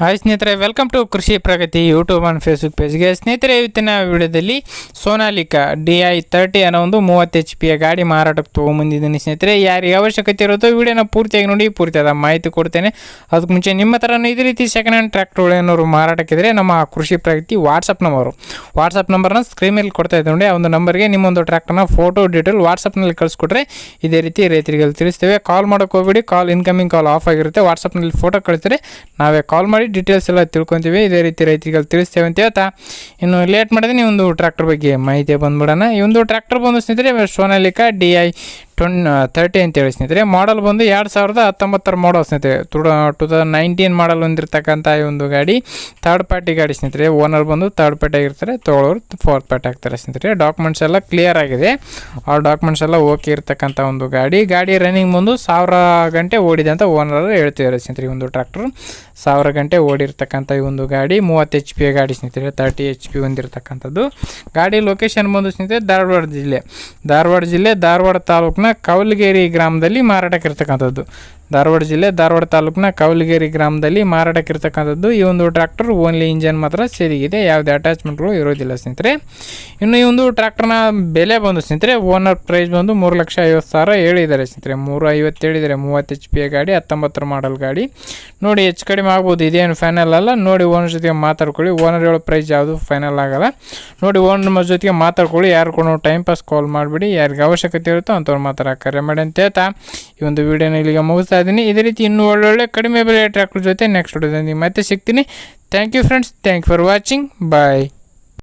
Hi ಸ್ನೇಹಿತರೆ welcome to Krishi Pragathi YouTube and Facebook ಪೇಜ್ಗೆ ಸ್ನೇಹಿತರೆ, ಇವತ್ತಿನ ವಿಡಿಯೋದಲ್ಲಿ ಸೋನಾಲಿಕಾ ಡಿ ಐ ತರ್ಟಿ ಅನ್ನೋ ಒಂದು ಮೂವತ್ತು ಎಚ್ ಪಿಯ ಗಾಡಿ ಮಾರಾಟಕ್ಕೆ ತೊಗೊಂಬಂದಿದ್ದೀನಿ. ಸ್ನೇಹಿತರೆ, ಯಾರಿಗೆ ಅವಶ್ಯಕತೆ ಇರುತ್ತೋ ವಿಡಿಯೋನ ಪೂರ್ತಿಯಾಗಿ ನೋಡಿ, ಪೂರ್ತಿಯಾದ ಮಾಹಿತಿ ಕೊಡ್ತೇನೆ. ಅದಕ್ಕೆ ಮುಂಚೆ ನಿಮ್ಮ ಥರನೂ ಇದೇ ರೀತಿ ಸೆಕೆಂಡ್ ಹ್ಯಾಂಡ್ ಟ್ರ್ಯಾಕ್ಟರ್ ಏನಾದ್ರು ಮಾರಾಟಕ್ಕಿದ್ರೆ ನಮ್ಮ ಕೃಷಿ ಪ್ರಗತಿ ವಾಟ್ಸಪ್ ನಂಬರು ವಾಟ್ಸಪ್ ನಂಬರ್ನ ಸ್ಕ್ರೀನ್ ಮೇಲೆ ಕೊಡ್ತಾ ಇದ್ದೆ ನೋಡಿ, ಆ ಒಂದು ನಂಬರ್ಗೆ ನಿಮ್ಮೊಂದು ಟ್ರ್ಯಾಕ್ಟರ್ನ ಫೋಟೋ ಡೀಟೇಲ್ ವಾಟ್ಸಪ್ನಲ್ಲಿ ಕಳಿಸ್ಕೊಟ್ರೆ ಇದೇ ರೀತಿ ರೈತರಿಗೆ ತಿಳಿಸ್ತೇವೆ. ಕಾಲ್ ಮಾಡೋಕೆ ಹೋಗ್ಬಿಡಿ ಕಾಲ್ ಇನ್ಕಮಿಂಗ್ ಕಾಲ್ ಆಫ್ ಆಗಿರುತ್ತೆ. ವಾಟ್ಸಪ್ನಲ್ಲಿ ಫೋಟೋ ಕಳಿಸಿದ್ರೆ ನಾವೇ ಕಾಲ್ ಮಾಡಿ ಡೀಟೇಲ್ಸ್ ಎಲ್ಲ ತಿಳ್ಕೊತೀವಿ. ಇದೇ ರೀತಿ ರೈತರಿಗೆ ತಿಳಿಸ್ತೇವೆ ಅಂತ ಹೇಳ್ತಾ. ಇನ್ನು ಲೇಟ್ ಮಾಡಿದ್ರೆ ಈ ಒಂದು ಟ್ರ್ಯಾಕ್ಟರ್ ಬಗ್ಗೆ ಮಾಹಿತಿ ಬಂದ್ಬಿಡೋಣ. ಈ ಒಂದು ಟ್ರ್ಯಾಕ್ಟರ್ ಬಂದು ಸ್ನೇಹಿತರೆ Sonalika D I twenty thirty ಅಂತೇಳಿ ಸ್ನೇಹಿತರೆ. ಮಾಡಲ್ ಬಂದು ಎರಡು ಸಾವಿರದ ಹತ್ತೊಂಬತ್ತರ ಮಾಡಲ್ ಸ್ನೇಹಿತರೆ. Two two thousand nineteen model ಹೊಂದಿರತಕ್ಕಂಥ ಈ ಒಂದು ಗಾಡಿ. ಥರ್ಡ್ ಪಾರ್ಟಿ ಗಾಡಿ ಸ್ನೇಹಿತರೆ. ಓನರ್ ಬಂದು ಥರ್ಡ್ ಪಾರ್ಟಿ ಆಗಿರ್ತಾರೆ. ತೊಗೊಳೋರು ಫೋರ್ತ್ ಪಾರ್ಟಿ ಆಗ್ತಾರೆ ಸ್ನೇಹಿತರೆ. ಡಾಕ್ಯುಮೆಂಟ್ಸ್ ಎಲ್ಲ ಕ್ಲಿಯರ್ ಆಗಿದೆ. ಆ ಡಾಕ್ಯುಮೆಂಟ್ಸ್ ಎಲ್ಲ ಓಕೆ ಇರತಕ್ಕಂಥ ಒಂದು ಗಾಡಿ. ಗಾಡಿ ರನ್ನಿಂಗ್ ಬಂದು ಸಾವಿರ ಗಂಟೆ ಓಡಿದೆ ಅಂತ ಓನರ್ ಹೇಳ್ತಿದ್ದಾರೆ ಸ್ನೇಹಿತರೆ ಈ ಒಂದು ಟ್ರ್ಯಾಕ್ಟರ್ ಸಾವಿರ ಗಂಟೆ ಓಡಿರ್ತಕ್ಕಂಥ ಈ ಒಂದು ಗಾಡಿ. ಮೂವತ್ತು ಎಚ್ ಪಿ ಗಾಡಿ ಸ್ನೇಹಿತರೆ. ತರ್ಟಿ ಎಚ್ ಪಿ ಹೊಂದಿರತಕ್ಕಂಥದ್ದು. ಗಾಡಿ ಲೊಕೇಶನ್ ಬಂದು ಸ್ನೇಹಿತರೆ ಧಾರವಾಡ ಜಿಲ್ಲೆ. ಧಾರವಾಡ ಜಿಲ್ಲೆ ಧಾರವಾಡ ತಾಲೂಕಿನ ಕೌಲಗೇರಿ ಗ್ರಾಮದಲ್ಲಿ ಮಾರಾಟಕ್ಕಿರ್ತಕ್ಕಂಥದ್ದು. ಧಾರವಾಡ ಜಿಲ್ಲೆ ಧಾರವಾಡ ತಾಲೂಕಿನ ಕೌಲಗೇರಿ ಗ್ರಾಮದಲ್ಲಿ ಮಾರಾಟಕ್ಕಿರ್ತಕ್ಕಂಥದ್ದು. ಈ ಒಂದು ಟ್ರ್ಯಾಕ್ಟರ್ ಓನ್ಲಿ ಇಂಜನ್ ಮಾತ್ರ ಸೇರಿಗಿದೆ. ಯಾವುದೇ ಅಟ್ಯಾಚ್ಮೆಂಟ್ಗಳು ಇರೋದಿಲ್ಲ ಸ್ನೇಹಿತರೆ. ಇನ್ನು ಈ ಒಂದು ಟ್ರ್ಯಾಕ್ಟರ್ನ ಬೆಲೆ ಬಂದು ಸ್ನೇಹಿತರೆ, ಓನರ್ ಪ್ರೈಸ್ ಬಂದು ಮೂರು ಲಕ್ಷ ಐವತ್ತು ಸಾವಿರ ಹೇಳಿದ್ದಾರೆ ಸ್ನೇಹಿತರೆ. ಮೂರು ಐವತ್ತು ಹೇಳಿದ್ದಾರೆ. ಮೂವತ್ತು ಎಚ್ ಪಿ ಗಾಡಿ, ಹತ್ತೊಂಬತ್ತರ ಮಾಡಲ್ ಗಾಡಿ. ನೋಡಿ, ಹೆಚ್ಚು ಕಡಿಮೆ ಆಗ್ಬೋದು. ಇದೇನು ಫೈನಲ್ ಅಲ್ಲ. ನೋಡಿ, ಓನರ್ ಜೊತೆಗೆ ಮಾತಾಡ್ಕೊಳ್ಳಿ. ಓನರ್ ಹೇಳೋ ಪ್ರೈಸ್ ಯಾವುದು? ಫೈನಲ್ ಆಗಲ್ಲ. ನೋಡಿ, ಓನರ್ ಜೊತೆಗೆ ಮಾತಾಡ್ಕೊಳ್ಳಿ. ಯಾರು ಕೂಡ ಟೈಮ್ ಪಾಸ್ ಕಾಲ್ ಮಾಡಿಬಿಡಿ. ಯಾರಿಗೆ ಅವಶ್ಯಕತೆ ಇರುತ್ತೋ ಅಂಥವ್ರು ಮಾತಾಡ ಕರೆ ಮಾಡಿ ಅಂತ ಹೇಳ್ತಾ, ಈ ಒಂದು ವಿಡಿಯೋನ ಇಲ್ಲಿಗೆ ಮುಗಿಸ್ತಾ ಇದ್ದೀನಿ. ಇದೇ ರೀತಿ ಇನ್ನೂ ಒಳ್ಳೊಳ್ಳೆ ಕಡಿಮೆ ಬೆಲೆ ಟ್ರ್ಯಾಕ್ಟರ್ ಜೊತೆ ನೆಕ್ಸ್ಟ್ ವಿಡಿಯೋದಲ್ಲಿ ಮತ್ತೆ ಸಿಗ್ತೀನಿ. Thank you friends thank you for watching bye